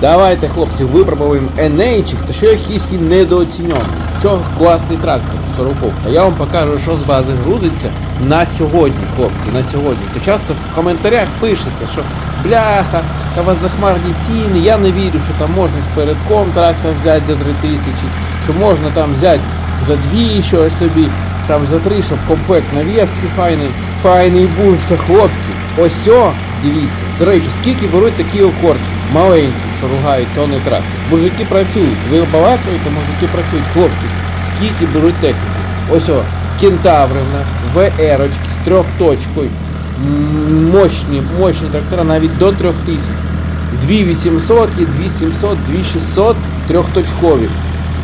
Давайте, хлопці, випробуємо Енейчик, та що якийсь і недооцінений. Що класний трактор, 40 А я вам покажу, що з бази грузиться на сьогодні, хлопці, на сьогодні. То часто в коментарях пишете, що бляха, та вас захмарні ціни, я не вірю, що там можна з передком трактор взяти за 3 тисячі, що можна там взяти за 2 щось собі, там за 3, щоб комплект нав'язки файний. Файний був це хлопці. Ось о, дивіться. До речі, скільки беруть такі окорчі? Маленькі, що ругають, то не трактор. Мужики працюють. Ви балакаєте, мужики працюють. Хлопці, скільки беруть техніки? Ось о, кентаврина, ВР-очки з трьохточкою. М, Мощні, мощні трактора навіть до 3000. 2800 є 2700, 2600 трьохточкові.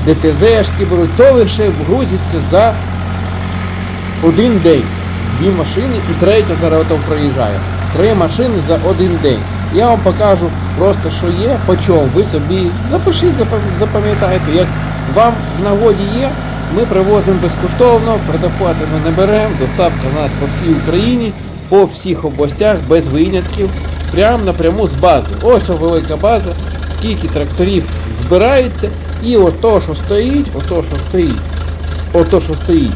ДТЗ-шки беруть, то лише грузиться за один день. Дві машини і третя зараз там проїжджає. Три машини за один день. Я вам покажу просто, що є, по чому. Ви собі запишіть, запам- запам'ятайте, як вам в нагоді є, ми привозимо безкоштовно, предоплати ми не беремо, доставка в нас по всій Україні, по всіх областях, без винятків, прямо напряму з бази. Ось велика база, скільки тракторів збирається, і ото, що стоїть, ото, що стоїть, ото, що стоїть.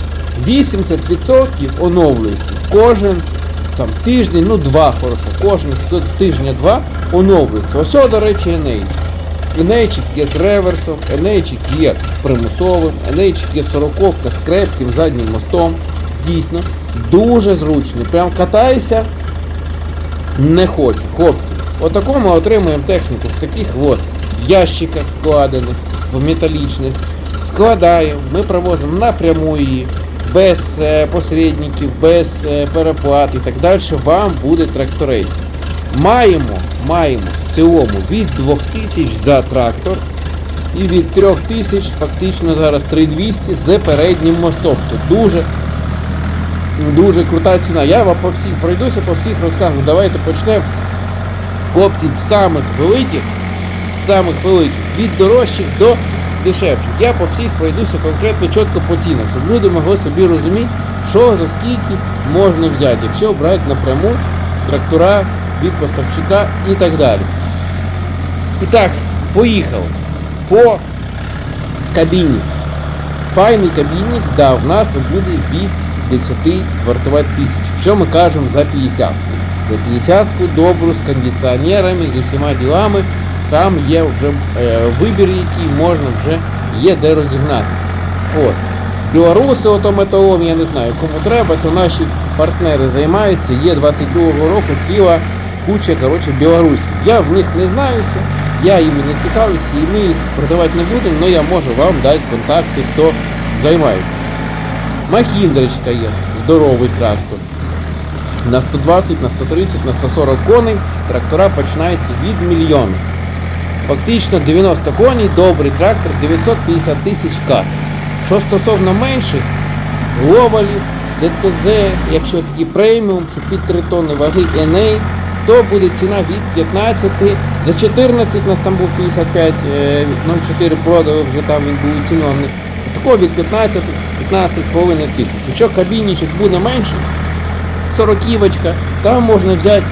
80% оновлюється. Кожен там тиждень, ну два хорошо, кожен тижня-два оновлюється. Ось, до речі, Енейчик. Енейчик є з реверсом, Енейчик є з примусовим, Енейчик є 40 з крепким заднім мостом. Дійсно, дуже зручний. Прям катайся, не хочу. Хлопці, отаку ми отримуємо техніку в таких от ящиках складених, в металічних. Складаємо, ми привозимо напряму її, без е, посередників, без е, переплат і так далі. Вам буде тракторець. Маємо, маємо в цілому від 2000 за трактор і від 3000 фактично зараз 3200 з переднім мостом. Тут дуже Дуже крута ціна. Я вам по всіх пройдуся, по всіх розкажу. Давайте почнемо. Хлопці з самих великих, з самих великих, від дорожчих до дешевших. Я по всіх пройдуся конкретно чітко по цінах, щоб люди могли собі розуміти, що за скільки можна взяти, якщо брати напряму трактора від поставщика і так далі. І так, поїхали. По кабіні. Файний кабінник, да, в нас буде від 10 вартувати тисяч. Що ми кажемо за 50? За 50 добру з кондиціонерами, зі всіма ділами. Там є вже е, вибір, який можна вже є де розігнати. От. Білоруси, ото металом, я не знаю, кому треба, то наші партнери займаються. Є 22-го року ціла куча коротше, білорусів. Я в них не знаюся, я їм не цікавлюся, і ми їх продавати не будемо, але я можу вам дати контакти, хто займається. Махіндрочка є, здоровий трактор. На 120, на 130, на 140 коней трактора починаються від мільйона. Фактично 90 коней, добрий трактор, 950 тисяч кат. Що стосовно менших, глобалів, ДТЗ, якщо такі преміум, що під 3 тонни ваги NA, то буде ціна від 15, за 14 у нас там був 55, е, 0,4 продали, вже там він був оцінений. Такого від 15, 15,5 тисяч. Якщо кабінічок буде менший, 40 там можна взяти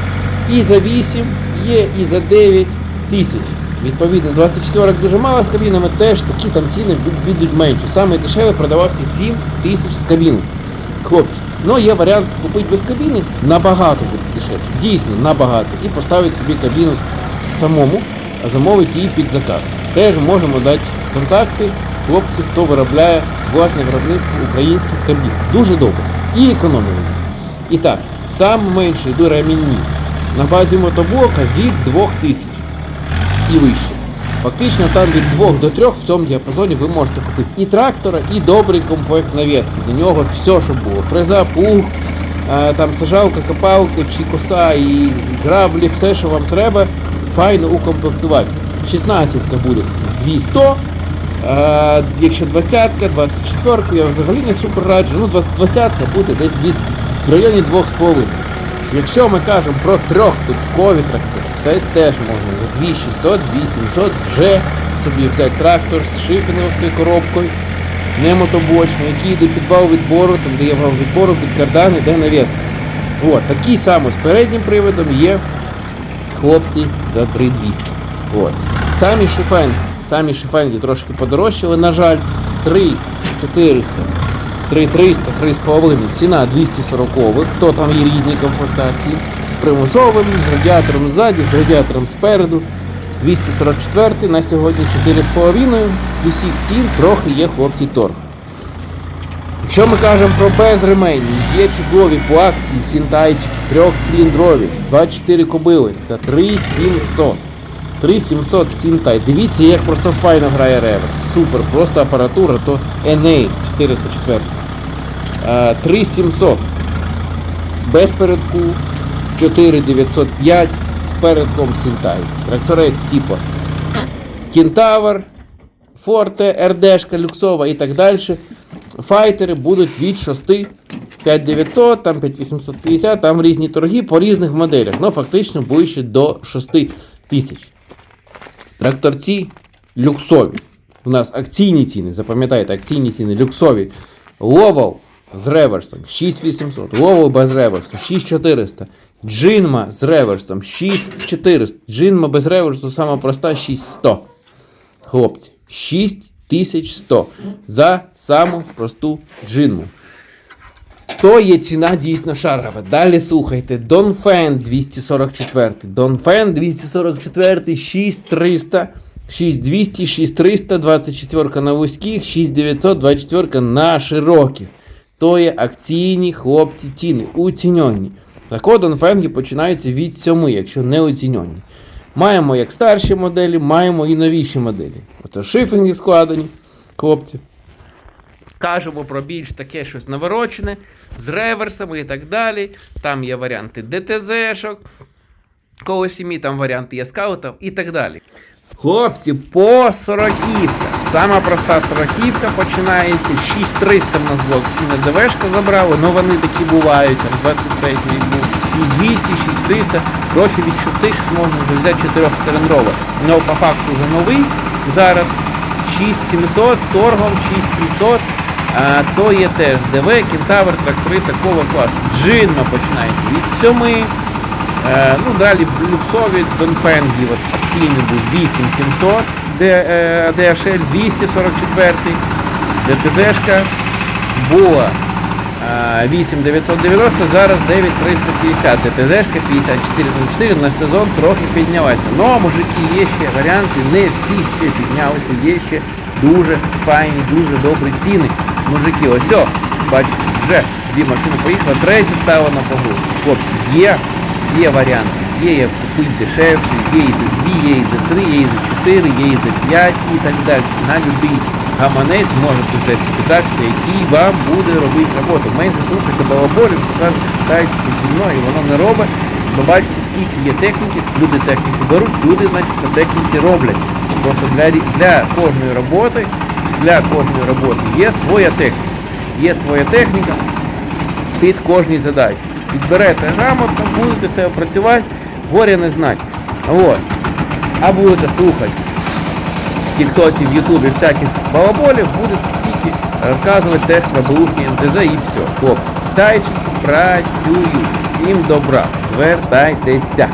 і за 8, є і за 9 тисяч. Відповідно, 24 дуже мало з кабінами, теж такі там ціни будуть менші. Саме дешеве продавався 7 тисяч з кабіни. Хлопці, ну є варіант купити без кабіни, набагато буде дешевше. Дійсно, набагато. І поставити собі кабіну самому, а замовити її під заказ. Теж можемо дати контакти хлопців, хто виробляє власне виробництво українських кабін. Дуже добре. І економія. І так, сам менший дурамінні на базі мотоблока від 2000 і вище. Фактично там від 2 до 3 в цьому діапазоні ви можете купити і трактора, і добрий комплект нав'язки. До нього все, що було. Фреза, плуг, е, там сажалка, копалка, чи коса, і граблі, все, що вам треба, файно укомплектувати. 16 буде 200, а, якщо 20-ка, 24-ку, я взагалі не супер раджу, ну 20-ка буде десь від, в районі 2,5. Якщо ми кажемо про трьохточкові трактори, то теж можна за 2600, 2700 вже собі взяти трактор з шифінговською коробкою, не мотобочний, який йде під вал відбору, там де є вал відбору, під кардан іде навіска. От, такий самий з переднім приводом є хлопці за 3200. От. Самі шифенги, самі шифенги трошки подорожчали, на жаль, 3 400, 3 300, 3,5, ціна 240 то там є різні комплектації. З примусовим, з радіатором ззаді, з радіатором спереду. 244 на сьогодні 4,5. З усіх цін трохи є хлопці торг. Якщо ми кажемо про безремені, є чудові по акції сінтайчики трьохциліндрові, 24 кобили, це 3700. 3700 сінтай. Дивіться, як просто файно грає реверс. Супер, просто апаратура, то NA 404. Е, 3700. Без передку 4905 з передком сінтай. Тракторець типу Кентавр, Форте, РДшка, люксова і так далі. Файтери будуть від 6 5900, там 5850, там різні торги по різних моделях. Ну, фактично ще до 6 тисяч. Тракторці люксові. У нас акційні ціни, запам'ятайте, акційні ціни люксові. Ловал з реверсом 6800, Ловал без реверсу 6400, Джинма з реверсом 6400, Джинма без реверсу сама проста 6100. Хлопці, 6100 за саму просту джинму. То є ціна дійсно шарова. Далі слухайте. Донфен 244. Донфен 244, 6300, 6200, 6300, 24 на вузьких, 6900, 24 на широких. То є акційні хлопці ціни, уціньонні. Так от Донфенги починаються від 7, якщо не оціньонні. Маємо як старші моделі, маємо і новіші моделі. Ото шифінги складені, хлопці. Кажемо про більш таке щось наворочене, з реверсами і так далі. Там є варіанти ДТЗ-шок, колосімі, там варіанти є скаутів і так далі. Хлопці, по сороківка. Сама проста сороківка починається. 6300 в нас блок. Ціна ДВшка забрали, але вони такі бувають, там 23-й був. І 200, 6300, гроші від 6 тисяч можна вже взяти 4-циліндрове. Ну, по факту за новий зараз 6700 з торгом 6700. А, то є теж ДВ, Кентавр, трактори такого класу. Джинма починається від 7. Е, ну, далі люксові Донфенглі, от акційний був 8700, де, е, DHL 244, ДТЗшка була е, 8990, зараз 9350, ДТЗшка 5404 на сезон трохи піднялася. Ну, а мужики, є ще варіанти, не всі ще піднялися, є ще дуже файні, дуже добрі ціни. Мужики, ось, о, бачите, вже дві машини поїхали, третя стала на погрузку. Хлопці, є Є варіанти. Є як купити дешевше, є і за 2, є і за 3, є і за 4, є і за 5 і так далі. На будь-який гаманець можете взяти питати, який вам буде робити роботу. Менше слухайте балаболів, що кажуть, що питається мною, і воно не робить. Бо бачите, скільки є техніки, люди техніку беруть, люди, значить, на техніці роблять. Просто для, для кожної роботи, для кожної роботи є своя техніка. Є своя техніка, під кожній задачі. Підберете грамотно, будете себе працювати, горя не знать. Вот. А будете слухати в ютубі всяких балаболів, будуть тільки розказувати теж про бушні НТЗ і все. Хоп. тайчики працюють. Всім добра. Звертайтеся.